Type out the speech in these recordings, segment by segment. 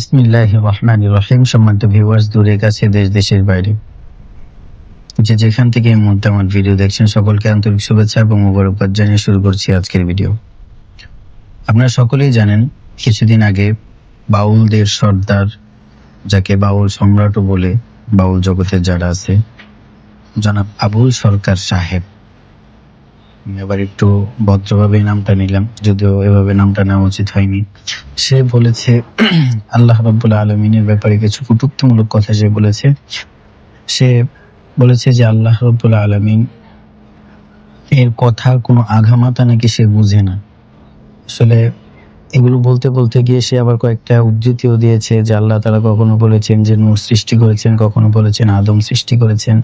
বিসমিল্লাহ রহমান রহিম। সম্মানিত ভিউয়ার্স দূরে কাছে দেশ, দেশের বাইরে। যে যেখান থেকে এই মুহূর্তে আমার ভিডিও দেখছেন, সকলকে আন্তরিক শুভেচ্ছা এবং মোবারকবাদ জানিয়ে শুরু করছি আজকের ভিডিও আপনারা সকলেই জানেন, কিছুদিন আগে বাউলদের সর্দার, যাকে বাউল সম্রাটও বলে বাউল জগতের যারা আছে, জনাব আবুল সরকার সাহেব। আবার একটু ভদ্রভাবে নামটা নিলাম, যদিও এভাবে নামটা নেওয়া উচিত হয়নি। সে বলেছে, আল্লাহ রাব্বুল আলমিনের ব্যাপারে কিছু কটুক্তিমূলক কথা সে বলেছে সে বলেছে যে আল্লাহ রাব্বুল আলমিন এর কথা কোনো আঘামাতা নাকি সে বুঝে না। আসলে এগুলো বলতে বলতে গিয়ে সে আবার কয়েকটা উদ্ধৃতিও দিয়েছে যে আল্লাহ তারা কখনো বলেছেন যে নূর সৃষ্টি করেছেন, কখনো বলেছেন আদম সৃষ্টি করেছেন,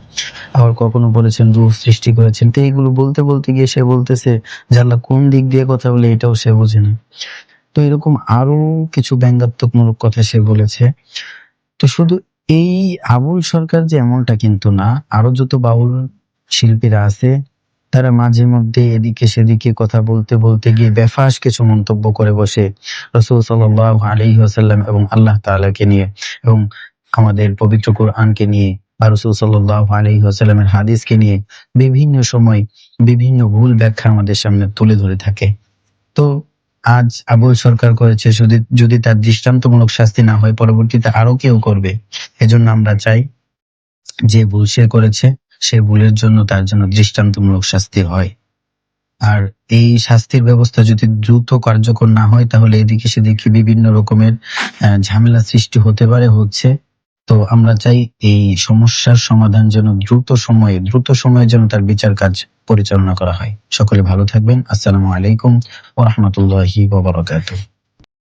আবার কখনো বলেছেন রূহ সৃষ্টি করেছেন। তো এইগুলো বলতে বলতে গিয়ে সে বলতেছে যে আল্লাহ কোন দিক দিয়ে কথা বলে এটাও সে বোঝে না। তো এরকম আরও কিছু ব্যঙ্গাত্মকমূলক কথা সে বলেছে। তো শুধু এই আবুল সরকার যে এমনটা কিন্তু না, আরও যত বাউল শিল্পীরা আছে তারা মাঝে মধ্যে এদিকে সেদিকে কথা বলতে বলতে গিয়ে বেফাস কিছু মন্তব্য করে বসে। রসুল সাল্লাহ আলী ওসাল্লাম এবং আল্লাহ তাআলাকে নিয়ে এবং আমাদের পবিত্র কোরআনকে নিয়ে বা রসুল সাল্লাহ আলী ওসাল্লামের হাদিসকে নিয়ে বিভিন্ন সময় বিভিন্ন ভুল ব্যাখ্যা আমাদের সামনে তুলে ধরে থাকে। তো আজ আবুল সরকার করেছে, যদি যদি তার দৃষ্টান্তমূলক শাস্তি না হয়, পরবর্তীতে আরও কেউ করবে। এজন্য আমরা চাই যে ভুল সে করেছে সে ভুলের জন্য তার জন্য দৃষ্টান্তমূলক শাস্তি হয়। আর এই শাস্তির ব্যবস্থা যদি দ্রুত কার্যকর না হয়, তাহলে এদিকে সেদিকে বিভিন্ন রকমের ঝামেলা সৃষ্টি হতে পারে, হচ্ছে। তো আমরা চাই এই সমস্যার সমাধান যেন দ্রুত সময়ে দ্রুত সময়ে যেন তার বিচার কাজ পরিচালনা করা হয়। সকলে ভালো থাকবেন। আসসালামু আলাইকুম ওরহমতুল্লাহি বাবরকাতুহ